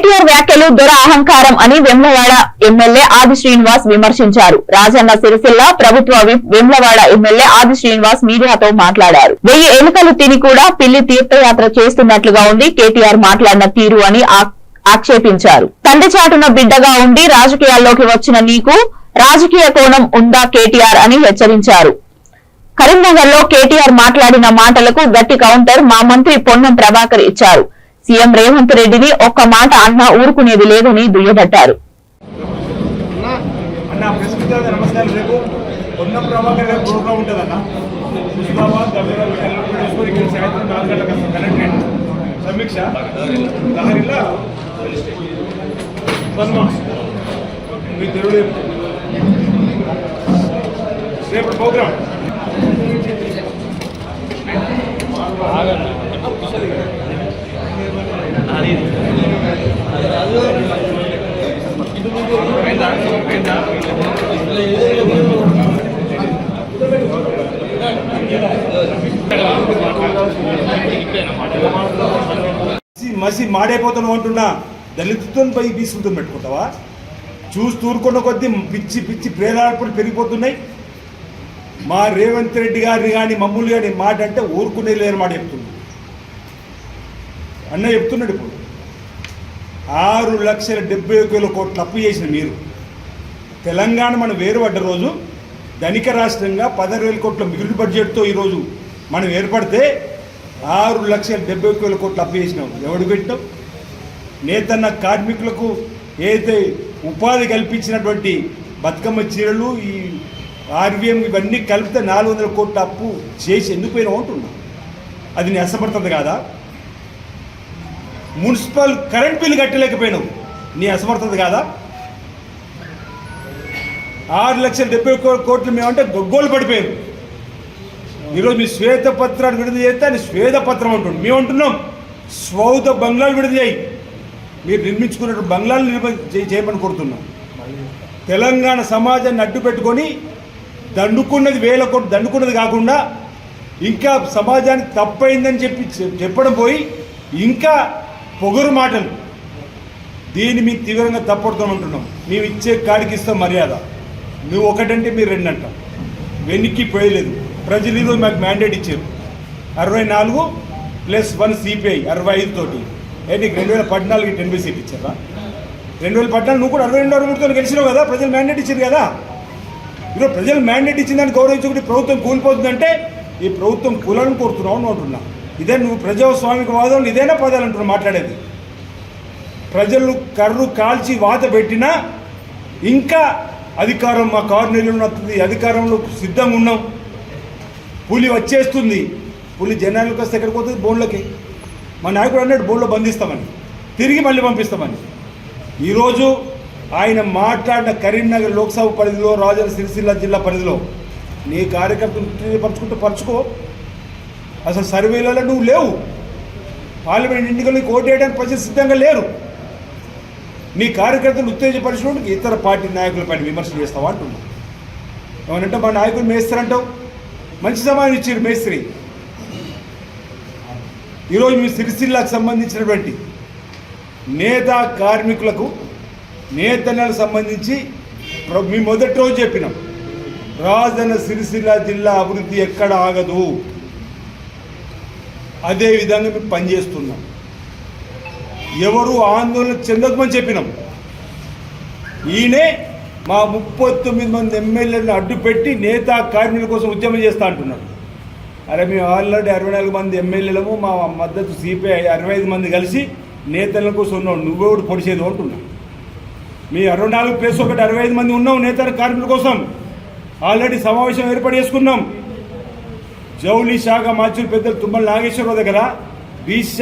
కేటీఆర్ వ్యాఖ్యలు దొర అహంకారం అని వెమ్లవాడ ఎమ్మెల్యే ఆది శ్రీనివాస్ విమర్శించారు. రాజన్న సిరిసిల్ల ప్రభుత్వ విప్ వెమ్లవాడ ఎమ్మెల్యే ఆది శ్రీనివాస్ మీడియాతో మాట్లాడారు. వెయ్యి ఎలుకలు తిని కూడా పిల్లి తీర్థయాత్ర చేస్తున్నట్లుగా ఉంది కేటీఆర్ మాట్లాడిన తీరు అని ఆక్షేపించారు. తండ్రి చాటున బిడ్డగా ఉండి రాజకీయాల్లోకి వచ్చిన నీకు రాజకీయ కోణం ఉందా కేటీఆర్ అని హెచ్చరించారు. కరీంనగర్లో కేటీఆర్ మాట్లాడిన మాటలకు గట్టి కౌంటర్ మా మంత్రి పొన్నం ప్రభాకర్ ఇచ్చారు. సీఎం రేవంత్ రెడ్డిని ఒక్క మాట అన్నా ఊరుకునేది లేదని దుయ్యబట్టారు. సమీక్ష? రేపు ప్రోగ్రామ్ మసి మాడైపోతాను అంటున్నా. దళితుతో పోయి బీసులతో పెట్టుకుంటావా? చూసి ఊరుకున్న కొద్దీ పిచ్చి పిచ్చి ప్రేరార్పణలు పెరిగిపోతున్నాయి. మా రేవంత్ రెడ్డి గారిని కానీ మమ్మల్ని కానీ మాట అంటే ఊరుకునే లేని మాట చెప్తుంది అన్న చెప్తున్నాడు ఇప్పుడు. ఆరు లక్షల డెబ్బై ఒక వేల కోట్లు అప్పు చేసిన మీరు. తెలంగాణ మనం వేరుపడ్డ రోజు ధనిక రాష్ట్రంగా పదహారు వేల కోట్ల మిగులు బడ్జెట్తో ఈరోజు మనం ఏర్పడితే ఆరు లక్షల డెబ్బై ఒక వేల కోట్లు అప్పు చేసినాం. ఎవడు పెట్టాం నేతన్న కార్మికులకు ఏదైతే ఉపాధి కల్పించినటువంటి బతుకమ్మ చీరలు ఈ ఆర్వీఎం ఇవన్నీ కలిపితే నాలుగు వందల కోట్ల అప్పు చేసి ఎందుకు పోయినా ఉంటున్నా అది నీ అసమర్థత కాదా? మున్సిపల్ కరెంట్ బిల్లు కట్టలేకపోయినావు. నీ అసమర్థత కాదా? ఆరు లక్షల డెబ్బై కోట్లు మేమంటే గొగ్గోలు పడిపోయారు. ఈరోజు మీ శ్వేతపత్రాన్ని విడుదల చేస్తే అని శ్వేతపత్రం అంటుంది మేము అంటున్నాం స్వౌత బంగ్లాలు విడుదల చేయి. మీరు నిర్మించుకున్నట్టు బంగ్లాలు నిర్మ చేయమని కోరుతున్నాం. తెలంగాణ సమాజాన్ని అడ్డు పెట్టుకొని దండుకున్నది వేల కోట్లు దండుకున్నది కాకుండా ఇంకా సమాజానికి తప్పైందని చెప్పి చెప్పడం పోయి ఇంకా పొగరు మాటలు. దీన్ని మీ తీవ్రంగా తప్పడుతామంటున్నాం మేము ఇచ్చే కాడికి ఇస్తాం మర్యాద. నువ్వు ఒకటంటే మీరు రెండు అంటాం వెనక్కి పోయలేదు ప్రజలు ఈరోజు మాకు మ్యాండేట్ ఇచ్చారు. అరవై నాలుగు ప్లస్ వన్ సిపిఐ అరవై ఐదు తోటి. ఏంటి రెండు వేల పద్నాలుగు టెన్ బీ సీట్ ఇచ్చారా? రెండు వేల పద్నాలుగు నువ్వు కూడా అరవై రెండు అరవై మూడుతో గెలిచినావు కదా ప్రజలు మ్యాండేట్ ఇచ్చారు కదా. ఈరోజు ప్రజలు మ్యాండేట్ ఇచ్చిందని గౌరవించుకుంటే ప్రభుత్వం కూలిపోతుందంటే ఈ ప్రభుత్వం కూలని కోరుతున్నావు అని అంటున్నా. ఇదే నువ్వు ప్రజాస్వామిక వాదం ఇదేనా పదాలు అంటున్నావు మాట్లాడేది? ప్రజలు కర్రు కాల్చి వాత పెట్టినా ఇంకా అధికారం మా కారు నెలలు అధికారంలో సిద్ధంగా ఉన్నాం. పులి వచ్చేస్తుంది. పులి జనాలకు వస్తే ఎక్కడికి పోతుంది? బోన్లోకి. మా నాయకుడు అన్నాడు బోన్లో బంధిస్తామని. తిరిగి మళ్ళీ పంపిస్తామని. ఈరోజు ఆయన మాట్లాడిన కరీంనగర్ లోక్సభ పరిధిలో రాజన్న సిరిసిల్ల జిల్లా పరిధిలో నీ కార్యకర్తలు పరుచుకుంటూ పరుచుకో. అసలు సర్వేలలో నువ్వు లేవు. పార్లమెంట్ ఎన్నికల్లో కోటేయడానికి ప్రజలు సిద్ధంగా లేరు. నీ కార్యకర్తలు ఉత్తేజపరిచినప్పుడు ఇతర పార్టీ నాయకులపైన విమర్శలు చేస్తావా అంటున్నా. ఏమనంటే మా నాయకులు మేస్త్రి అంటావు? మంచి సమాధానం ఇచ్చారు మేస్త్రి. ఈరోజు మీ సిరిసిల్లాకు సంబంధించినటువంటి నేత కార్మికులకు నేతలకు సంబంధించి మీ మొదటి రోజు చెప్పినాం. రాజన్న సిరిసిల్ల జిల్లా అభివృద్ధి ఎక్కడ ఆగదు. అదే విధంగా మేము పనిచేస్తున్నాం. ఎవరు ఆందోళన చెందకమని చెప్పినాం. ఈయనే మా ముప్పై తొమ్మిది మంది ఎమ్మెల్యేలను అడ్డుపెట్టి నేత కార్మికుల కోసం ఉద్యమం చేస్తా అంటున్నాడు. అరే మేము ఆల్రెడీ అరవై నాలుగు మంది ఎమ్మెల్యేలము మా మద్దతు సిపిఐ అరవై ఐదు మంది కలిసి నేతల కోసం ఉన్నాం. నువ్వెవడు పొడిచేది అంటున్నా. మీ అరవై నాలుగు ప్లేస్ ఒకటి అరవై ఐదు మంది ఉన్నాం నేతల కార్మికుల కోసం. ఆల్రెడీ సమావేశం ఏర్పాటు చేసుకున్నాం. జౌలి శాఖ మాచులు పెద్దలు తుమ్మల నాగేశ్వరరావు దగ్గర బీసీ